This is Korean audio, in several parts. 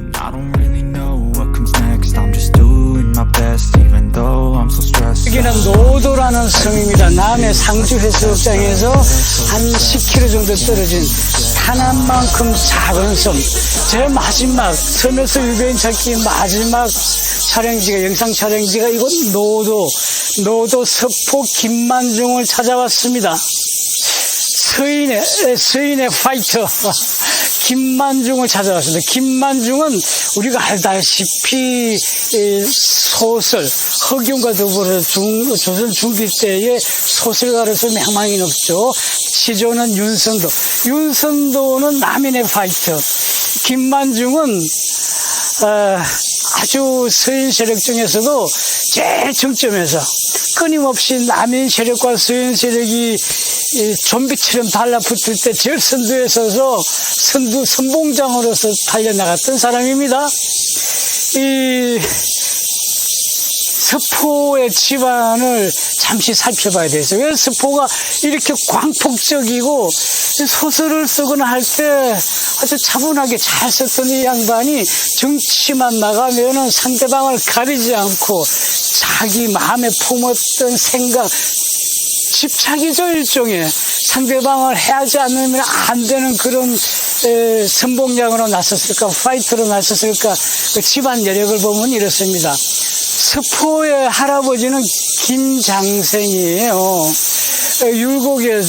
And I don't really know what comes next. I'm just doing my best, even though I'm so stressed. 여기는 노도라는 섬입니다. 남해 상주 해수욕장에서 한 10km 정도 떨어진 탄한만큼 작은 섬. 제 마지막 섬에서 유배인 찾기 마지막 촬영지가 영상 촬영지가 이곳 노도 노도 서포 김만중을 찾아왔습니다. 서인의 에, 서인의 파이터 김만중을 찾아왔습니다. 김만중은 우리가 알다시피 이 소설 허균과 더불어 중, 조선 중기 때의 소설가로서 명망이 높죠. 시조는 윤선도. 윤선도는 남인의 파이터. 김만중은 어, 아주 서인 세력 중에서도 제일 정점에서 끊임없이 남인 세력과 서인 세력이 이 좀비처럼 달라붙을 때 제일 선두에 서서 선두 선봉장으로서 달려나갔던 사람입니다. 이 서포의 집안을 잠시 살펴봐야 되겠어요. 왜 서포가 이렇게 광폭적이고 소설을 쓰거나 할 때 아주 차분하게 잘 썼던 이 양반이 정치만 나가면은 상대방을 가리지 않고 자기 마음에 품었던 생각, 집착이죠 일종의 상대방을 해하지 않으면 안 되는 그런 에, 선봉장으로 나섰을까 파이터로 나섰을까 그 집안 여력을 보면 이렇습니다. 서포의 할아버지는 김장생이에요. 에, 율곡의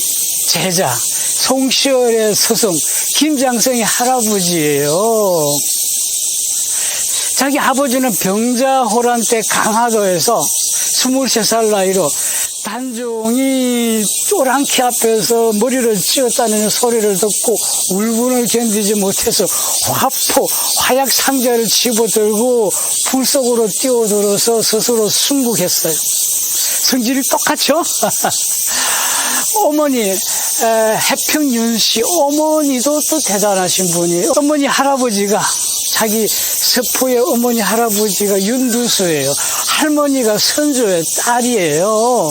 제자 송시열의 스승 김장생이 할아버지예요. 자기 아버지는 병자호란 때 강화도에서 23살 나이로 단종이 쪼랑키 앞에서 머리를 찧었다는 소리를 듣고 울분을 견디지 못해서 화포, 화약 상자를 집어들고 불 속으로 뛰어들어서 스스로 순국했어요. 성질이 똑같죠? 어머니 에, 해평윤 씨 어머니도 또 대단하신 분이에요. 어머니 할아버지가 자기 서포의 어머니 할아버지가 윤두수예요. 할머니가 선조의 딸이에요.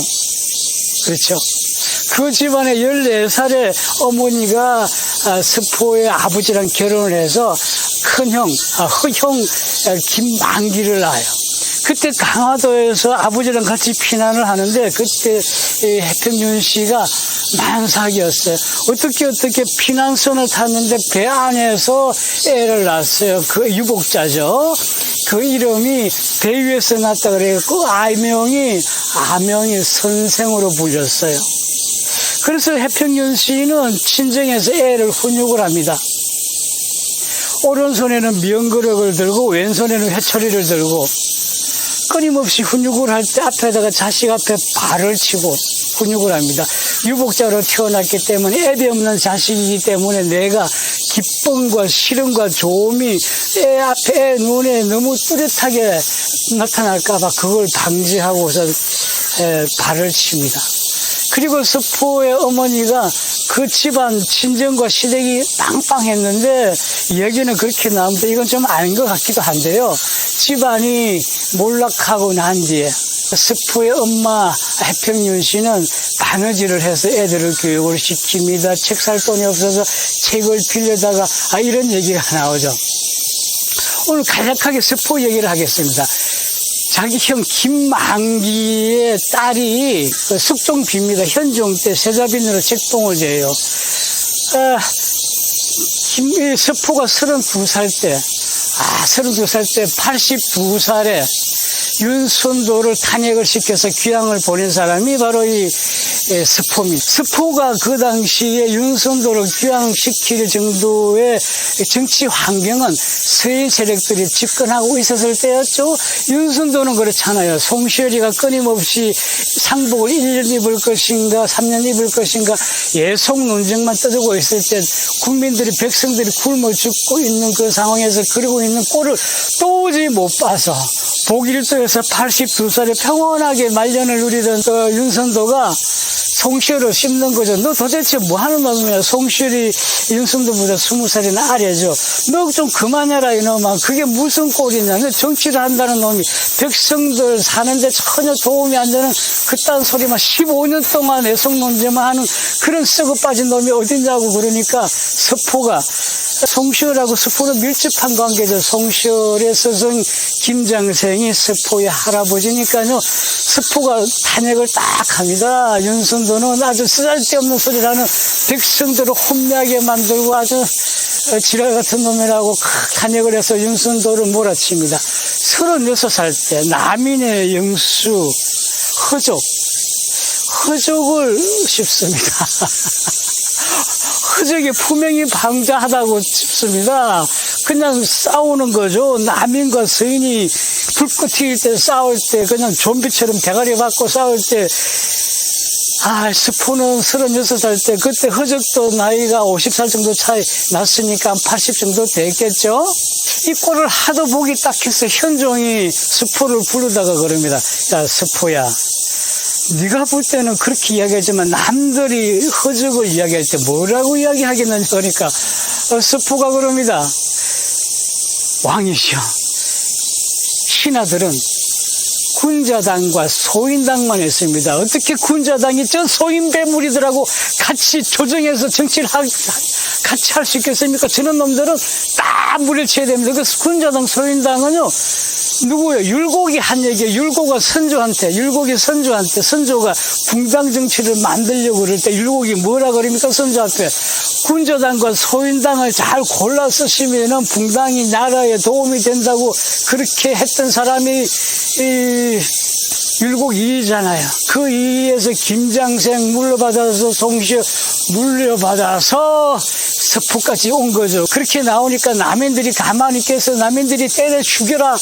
그렇죠. 그 집안에 14살에 어머니가 아, 스포의 아버지랑 결혼을 해서 큰형, 아, 허형 아, 김만기를 낳아요. 그때 강화도에서 아버지랑 같이 피난을 하는데 그때 이 해평윤 씨가 만삭이었어요. 어떻게 어떻게 피난선을 탔는데 배 안에서 애를 낳았어요. 그 유복자죠. 그 이름이 배 위에서 낳았다 그래갖고 아명이 아명이 선생으로 불렸어요. 그래서 해평윤 씨는 친정에서 애를 훈육을 합니다. 오른손에는 미연그릇을 들고 왼손에는 회초리를 들고 끊임없이 훈육을 할 때 앞에다가 자식 앞에 발을 치고 훈육을 합니다. 유복자로 태어났기 때문에 애비 없는 자식이기 때문에 내가 기쁨과 시름과 좋음이 애 앞에 애 눈에 너무 뚜렷하게 나타날까봐 그걸 방지하고서 에, 발을 칩니다. 그리고 서포의 어머니가 그 집안 친정과 시댁이 빵빵했는데 얘기는 그렇게 나오는데 이건 좀 아닌 것 같기도 한데요. 집안이 몰락하고 난 뒤에 서포의 엄마 해평윤 씨는 바느질을 해서 애들을 교육을 시킵니다. 책 살 돈이 없어서 책을 빌려다가 아 이런 얘기가 나오죠. 오늘 간략하게 서포 얘기를 하겠습니다. 자기 형 김만기의 딸이 그 숙종비입니다. 현종 때 세자빈으로 책동을 재요. 아, 김, 서포가 32살 때, 아, 32살 때 82살에 윤순도를 탄핵을 시켜서 귀향을 보낸 사람이 바로 이 예, 스포입니다. 스포가 그 당시에 윤순도를 귀향시킬 정도의 정치 환경은 서인 세력들이 집권하고 있었을 때였죠. 윤순도는 그렇잖아요. 송시열이가 끊임없이 상복을 1년 입을 것인가 3년 입을 것인가 예속 논쟁만 떠들고 있을 때 국민들이 백성들이 굶어 죽고 있는 그 상황에서 그리고 있는 꼴을 도저히 못 봐서 복일도에서 82살에 평온하게 말년을 누리던 그 윤선도가 송시열을 씹는 거죠. 너 도대체 뭐 하는 놈이야? 송시열이 윤선도보다 20살이나 아래죠. 너 좀 그만해라 이놈아. 그게 무슨 꼴이냐. 너 정치를 한다는 놈이 백성들 사는데 전혀 도움이 안 되는 그딴 소리만 15년 동안 애속 논제만 하는 그런 썩어 빠진 놈이 어딨냐고 그러니까 서포가 송시열하고 스포는 밀접한 관계죠. 송시열의 스승 김장생이 스포의 할아버지니까요. 스포가 탄핵을 딱 합니다. 윤순도는 아주 쓰잘데없는 소리라는 백성들을 혼미하게 만들고 아주 어, 지랄 같은 놈이라고 탄핵을 해서 윤순도를 몰아칩니다. 36살 때 남인의 영수 허족 허족을 씹습니다. 허적이 품행이 방자하다고 싶습니다. 그냥 싸우는 거죠. 남인과 서인이 불꽃 튀길 때 싸울 때 그냥 좀비처럼 대가리 받고 싸울 때 아, 스포는 36살 때, 그때 허적도 나이가 50살 정도 차이 났으니까 80 정도 됐겠죠? 이 꼴을 하도 보기 딱 해서 현종이 스포를 부르다가 그럽니다. 야, 스포야. 네가 볼 때는 그렇게 이야기하지만 남들이 허적을 이야기할 때 뭐라고 이야기하겠느냐 그러니까 어, 스포가 그럽니다. 왕이시여. 신하들은 군자당과 소인당만 했습니다. 어떻게 군자당이 저 소인 배물이들하고 같이 조정해서 정치를 하, 같이 할 수 있겠습니까? 저런 놈들은 다 물리쳐야 됩니다. 그 군자당, 소인당은요, 누구예요? 율곡이 한 얘기예요. 율곡가 선조한테, 율곡이 선조한테, 선조가 붕당 정치를 만들려고 그럴 때 율곡이 뭐라 그럽니까? 선조한테. 군자당과 소인당을 잘 골라 쓰시면은 붕당이 나라에 도움이 된다고 그렇게 했던 사람이 이 율곡 이이잖아요. 그 이에서 김장생 물려받아서 송시어 물려받아서 서포까지 온 거죠. 그렇게 나오니까 남인들이 가만히 있겠어. 남인들이 때려 죽여라.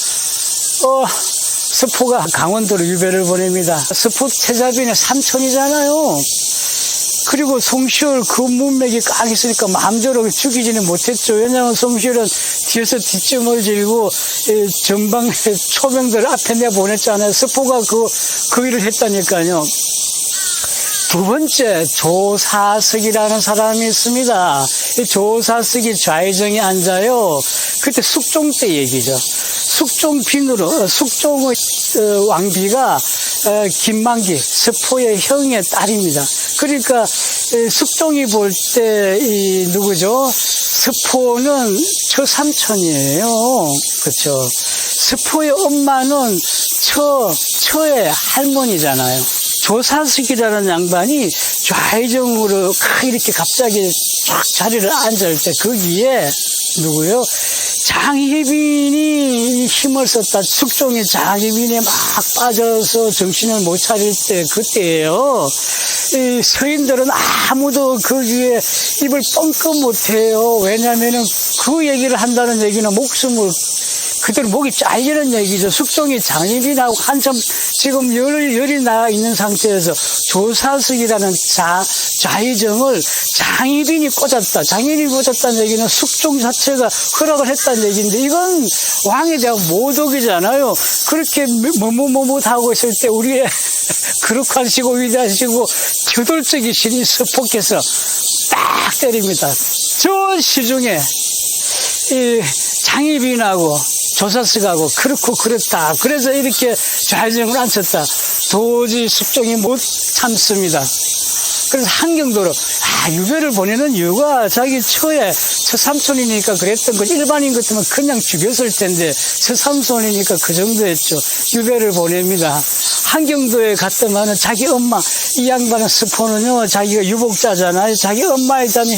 어, 서포가 강원도로 유배를 보냅니다. 서포 태자빈의 삼촌이잖아요. 그리고 송시열 그 문맥이 꽉 있으니까 마음대로 죽이지는 못했죠. 왜냐하면 송시열은 뒤에서 뒷짐을 질고 이 전방 초병들 앞에 내보냈잖아요. 스포가 그, 그 일을 했다니까요. 두 번째 조사석이라는 사람이 있습니다. 이 조사석이 좌회정에 앉아요. 그때 숙종 때 얘기죠. 숙종 빈으로 어, 숙종의 어, 왕비가 어, 김만기 스포의 형의 딸입니다. 그러니까 이 숙종이 볼 때 이 누구죠? 스포는 저 삼촌이에요. 그렇죠. 스포의 엄마는 처 처의 할머니잖아요. 조사석이라는 양반이 좌회전으로 이렇게 갑자기 쫙 자리를 앉을 때 거기에 누구요? 장희빈이 힘을 썼다. 숙종이 장희빈에 막 빠져서 정신을 못 차릴 때 그때예요. 이 서인들은 아무도 거기에 입을 뻥끗 못해요. 왜냐면은 그 얘기를 한다는 얘기는 목숨을 그대로 목이 잘리는 얘기죠. 숙종이 장희빈하고 한참 지금 열, 열이 나 있는 상태에서 조사석이라는 자, 좌의정을 장희빈이 꽂았다. 장희빈이 꽂았다는 얘기는 숙종 자체가 허락을 했다는 얘기인데 이건 왕에 대한 모독이잖아요. 그렇게 머뭇머뭇하고 있을 때 우리의 그릇하시고 위대하시고 저돌적이신 이 스포께서 딱 때립니다. 저 시중에 이 장희빈하고 조사스가고 그렇고 그렇다. 그래서 이렇게 좌정을 앉혔다. 도저히 숙종이 못 참습니다. 그래서 한경도로 아 유배를 보내는 이유가 자기 처에 처삼촌이니까 그랬던 거 일반인 같으면 그냥 죽였을 텐데 처삼촌이니까 그 정도였죠. 유배를 보냅니다. 한경도에 갔더만은 자기 엄마 이 양반은 스포는요 자기가 유복자잖아요. 자기 엄마에 대한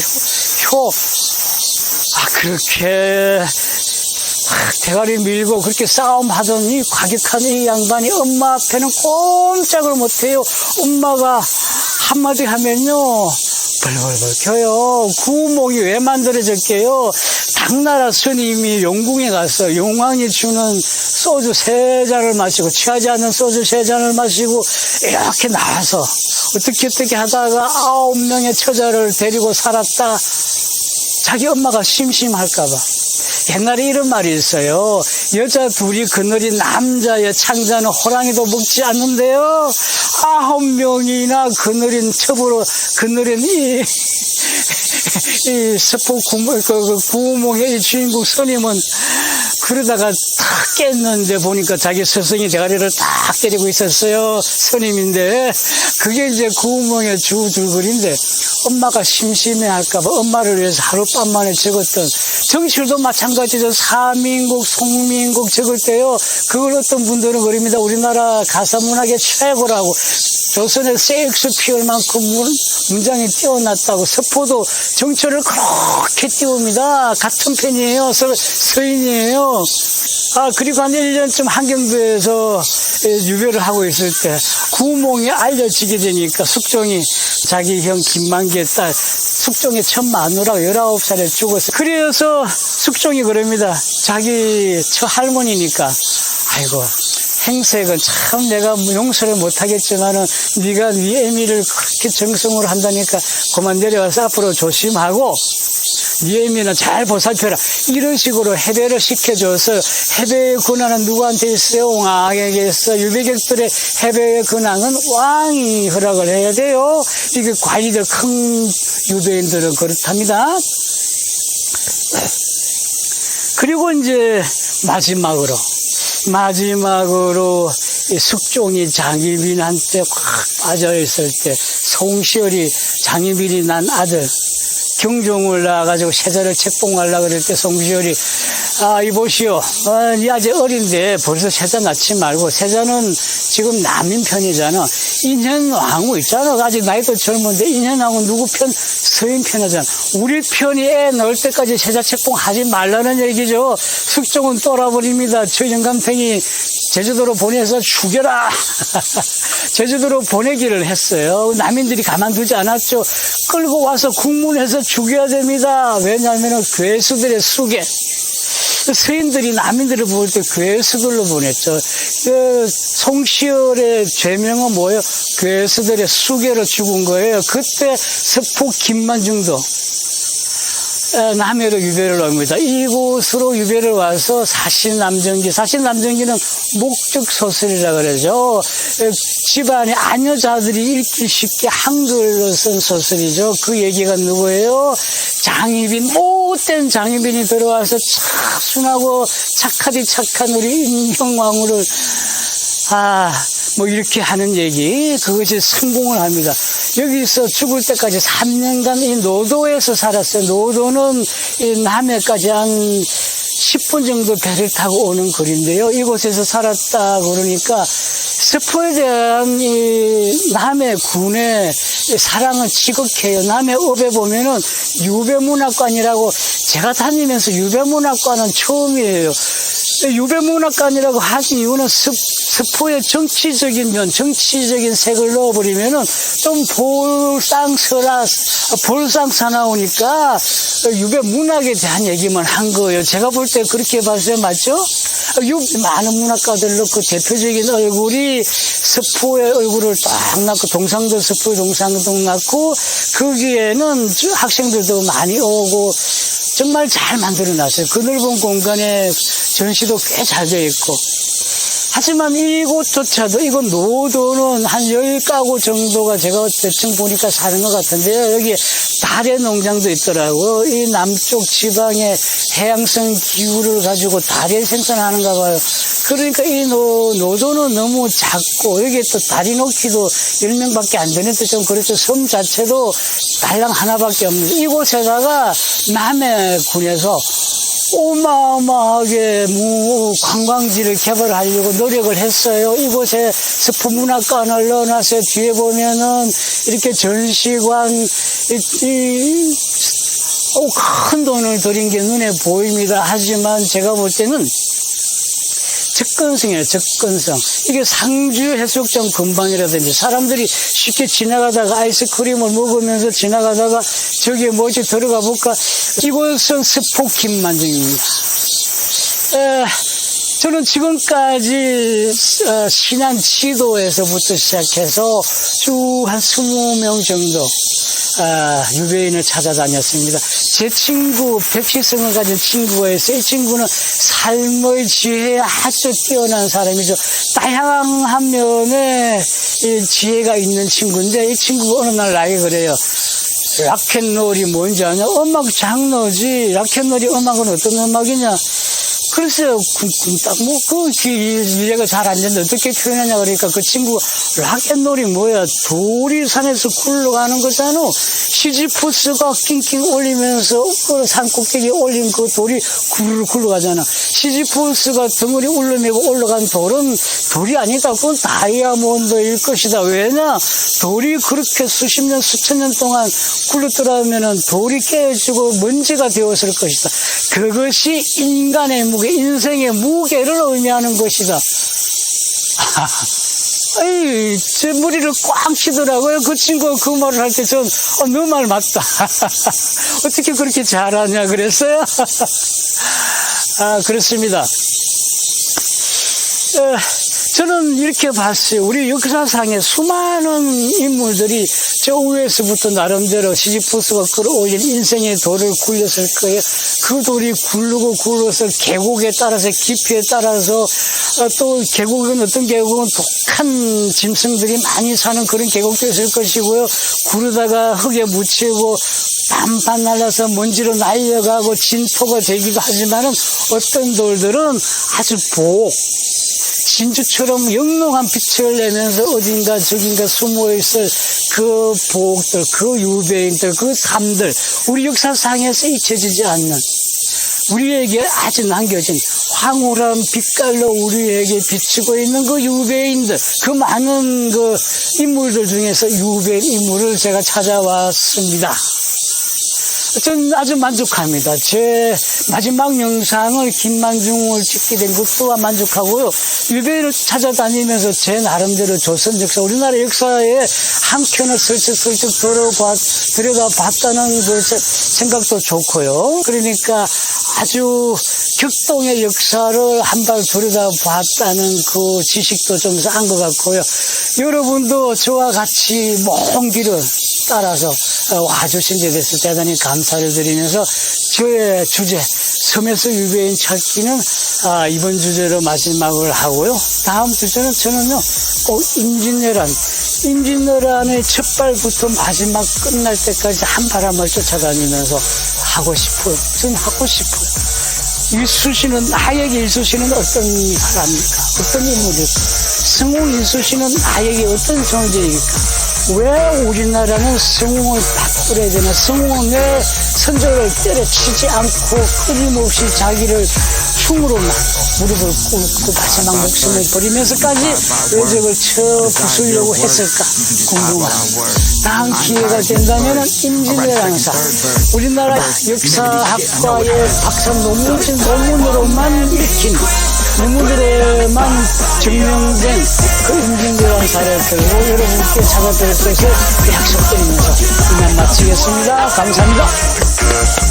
효 아, 그렇게 막 대가리 밀고 그렇게 싸움하더니 과격한 이 양반이 엄마 앞에는 꼼짝을 못해요. 엄마가 한마디 하면요. 벌벌벌 켜요. 구멍이 왜 만들어졌게요? 당나라 스님이 용궁에 가서 용왕이 주는 소주 세 잔을 마시고 취하지 않는 소주 세 잔을 마시고 이렇게 나와서 어떻게 어떻게 하다가 아홉 명의 처자를 데리고 살았다. 자기 엄마가 심심할까봐. 옛날에 이런 말이 있어요. 여자 둘이 그늘이 남자의 창자는 호랑이도 먹지 않는데요. 아홉 명이나 그늘인 첩으로 그늘인 이, 이 스포 구멍, 그, 그 구멍의 이 주인공 스님은 그러다가 탁 깼는데 보니까 자기 스승이 대가리를 딱 때리고 있었어요. 스님인데 그게 이제 구멍의 주둘글인데 엄마가 심심해할까봐 엄마를 위해서 하룻밤 만에 적었던 정실도 마찬가지죠. 사민국, 송민국 적을 때요. 그걸 어떤 분들은 그럽니다. 우리나라 가사문학의 최고라고 조선의 셰익스피어를 만큼 문- 문장이 뛰어났다고 서포도 정철을 그렇게 띄웁니다. 같은 편이에요. 서, 서인이에요. 아, 그리고 한 1년쯤 한경도에서 유배를 하고 있을 때 구몽이 알려지게 되니까 숙종이 자기 형 김만기의 딸 숙종의 첫 마누라 19살에 죽었어요. 그래서 숙종이 그럽니다. 자기 처 할머니니까 아이고 행색은 참 내가 용서를 못하겠지만은 네가 네 애미를 그렇게 정성으로 한다니까 그만 내려와서 앞으로 조심하고 네 애미는 잘 보살펴라. 이런 식으로 해배를 시켜줘서 해배의 권한은 누구한테 있어요? 왕에게 있어 유배객들의 해배의 근황은 왕이 허락을 해야 돼요. 이게 관리들 큰 유대인들은 그렇답니다. 그리고 이제 마지막으로 마지막으로 이 숙종이 장희빈한테 확 빠져 있을 때 송시열이 장희빈이 난 아들 경종을 낳아가지고 세자를 책봉하려고 그럴 때 송시열이 아 이보시오. 어, 니 아직 어린데 벌써 세자 낳지 말고 세자는 지금 남인 편이잖아 인현왕후 있잖아. 아직 나이도 젊은데 인현왕후 누구 편 서인 편하잖아. 우리 편이 애 넣을 때까지 세자 책봉 하지 말라는 얘기죠. 숙종은 떠나버립니다. 저 영감탱이 제주도로 보내서 죽여라. 제주도로 보내기를 했어요. 남인들이 가만두지 않았죠. 끌고 와서 국문에서 죽여야 됩니다. 왜냐하면 괴수들의 수계 서인들이 남인들을 볼때 괴수들로 보냈죠. 그 송시열의 죄명은 뭐예요? 괴수들의 수계로 죽은 거예요. 그때 서포 김만중도 어, 남해로 유배를 옵니다. 이곳으로 유배를 와서 사신 남정기, 사신 남정기는 목적 소설이라 그러죠. 어, 집안의 아녀자들이 읽기 쉽게 한글로 쓴 소설이죠. 그 얘기가 누구예요? 장희빈, 못된 장희빈이 들어와서 참 순하고 착하디 착한 우리 인형왕후를 아, 뭐 이렇게 하는 얘기, 그것이 성공을 합니다. 여기서 죽을 때까지 3년간 이 노도에서 살았어요. 노도는 이 남해까지 한 10분 정도 배를 타고 오는 거리인데요. 이곳에서 살았다 그러니까 대한 이 남해 군의 사랑은 지극해요. 남해 업에 보면은 유배문학관이라고 제가 다니면서 유배문학관은 처음이에요. 유배문학관이라고 하신 이유는 스, 스포의 정치적인 면, 정치적인 색을 넣어버리면은 좀 볼상서라, 볼상사나우니까 유배 문학에 대한 얘기만 한 거예요. 제가 볼 때 그렇게 봤어요. 맞죠? 유, 많은 문학가들 넣고 대표적인 얼굴이 스포의 얼굴을 딱 낳고 동상도 스포의 동상도 낳고 거기에는 학생들도 많이 오고 정말 잘 만들어 놨어요. 그 넓은 공간에 전시도 꽤 잘 되어 있고. 하지만 이곳조차도, 이건 노도는 한 10가구 정도가 제가 대충 보니까 사는 것 같은데요. 여기 달의 농장도 있더라고요. 이 남쪽 지방의 해양성 기후를 가지고 달에 생산하는가 봐요. 그러니까 이 노, 노도는 너무 작고, 여기 또 다리 놓기도 10명밖에 안 되는데 좀 그렇죠. 섬 자체도 달랑 하나밖에 없는 이곳에다가 남해 군에서 어마어마하게 무 관광지를 개발하려고 노력을 했어요. 이곳에 스포문학관을 넣어놨어요. 뒤에 보면은 이렇게 전시관, 이, 이, 어, 큰 돈을 들인 게 눈에 보입니다. 하지만 제가 볼 때는 접근성이에요, 접근성. 이게 상주 해수욕장 근방이라든지 사람들이 쉽게 지나가다가 아이스크림을 먹으면서 지나가다가 저기에 뭐지 들어가 볼까? 이곳은 스포 김만중입니다. 에, 저는 지금까지 어, 신안 지도에서부터 시작해서 쭉한 20명 정도 아, 유배인을 찾아다녔습니다. 제 친구, 백시성을 가진 친구가 있어요. 이 친구는 삶의 지혜에 아주 뛰어난 사람이죠. 다양한 면에 이 지혜가 있는 친구인데 이 친구가 어느 날 나에게 그래요. 락앤롤이 뭔지 아냐? 음악 장르지. 락앤롤이 음악은 어떤 음악이냐? 글쎄요, 쿵쿵 뭐, 그, 기가 잘 안 되는데 어떻게 표현하냐 그러니까 그 친구 락앤롤이 뭐야. 돌이 산에서 굴러가는 거잖아. 시지프스가 낑낑 올리면서 그 산꼭대기에 올린 그 돌이 굴 굴러가잖아. 시지프스가 덩어리 울러내고 올라간 돌은 돌이 아니다. 그건 다이아몬드일 것이다. 왜냐? 돌이 그렇게 수십 년, 수천 년 동안 굴렀더라면은 돌이 깨지고 먼지가 되었을 것이다. 그것이 인간의 무게, 인생의 무게를 의미하는 것이다. 아이, 제 머리를 꽉 치더라고요. 그 친구가 그 말을 할 때 전, 어, 너말 맞다. 어떻게 그렇게 잘하냐 그랬어요? 아, 그렇습니다. 에, 저는 이렇게 봤어요. 우리 역사상에 수많은 인물들이 저 위에서부터 나름대로 시지푸스가 끌어올린 인생의 돌을 굴렸을 거예요. 그 돌이 굴르고 굴러서 계곡에 따라서 깊이에 따라서 어, 또 계곡은 어떤 계곡은 독한 짐승들이 많이 사는 그런 계곡도 있을 것이고요. 구르다가 흙에 묻히고 반반 날라서 먼지로 날려가고 진토가 되기도 하지만은 어떤 돌들은 아주 복 진주처럼 영롱한 빛을 내면서 어딘가 저긴가 숨어 있을 그 보옥들, 그 유배인들, 그 삶들, 우리 역사상에서 잊혀지지 않는 우리에게 아주 남겨진 황홀한 빛깔로 우리에게 비치고 있는 그 유배인들, 그 많은 그 인물들 중에서 유배인 인물을 제가 찾아왔습니다. 전 아주 만족합니다. 제 마지막 영상을 김만중을 찍게 된 것도 만족하고요. 유배를 찾아다니면서 제 나름대로 조선 역사, 우리나라 역사의 한 켠을 슬쩍슬쩍 들어봐, 들여다봤다는 그 세- 생각도 좋고요. 그러니까 아주 격동의 역사를 한 발 들여다봤다는 그 지식도 좀싼것 같고요. 여러분도 저와 같이 먼 길을 따라서 어, 와주신 데 대해서 대단히 감사를 드리면서 저의 주제 섬에서 유배인 찾기는 아, 이번 주제로 마지막을 하고요. 다음 주제는 저는요 꼭 임진왜란 임진왜란의 첫 발부터 마지막 끝날 때까지 한 바람을 쫓아다니면서 하고 싶어요. 전 하고 싶어요. 일수씨는 나에게 일수씨는 어떤 사람입니까? 어떤 인물일까? 성웅 일수씨는 나에게 어떤 존재입니까? 왜 우리나라는 성웅을 바꾸려야 되나? 왜 선조를 때려치지 않고 끊임없이 자기를 충으로 맞고 무릎을 꿇고 마지막 목숨을 버리면서까지 외적을 쳐 부수려고 했을까? 궁금하다. 다음 기회가 된다면 임진왜란사 우리나라 역사학과의 박사 논문진 논문으로만 읽힌 논문으로만 증명된 그 임진왜란 사례를 들고 여러분께 찾아드릴 것을 약속드리면서 이만 마치겠습니다. 감사합니다.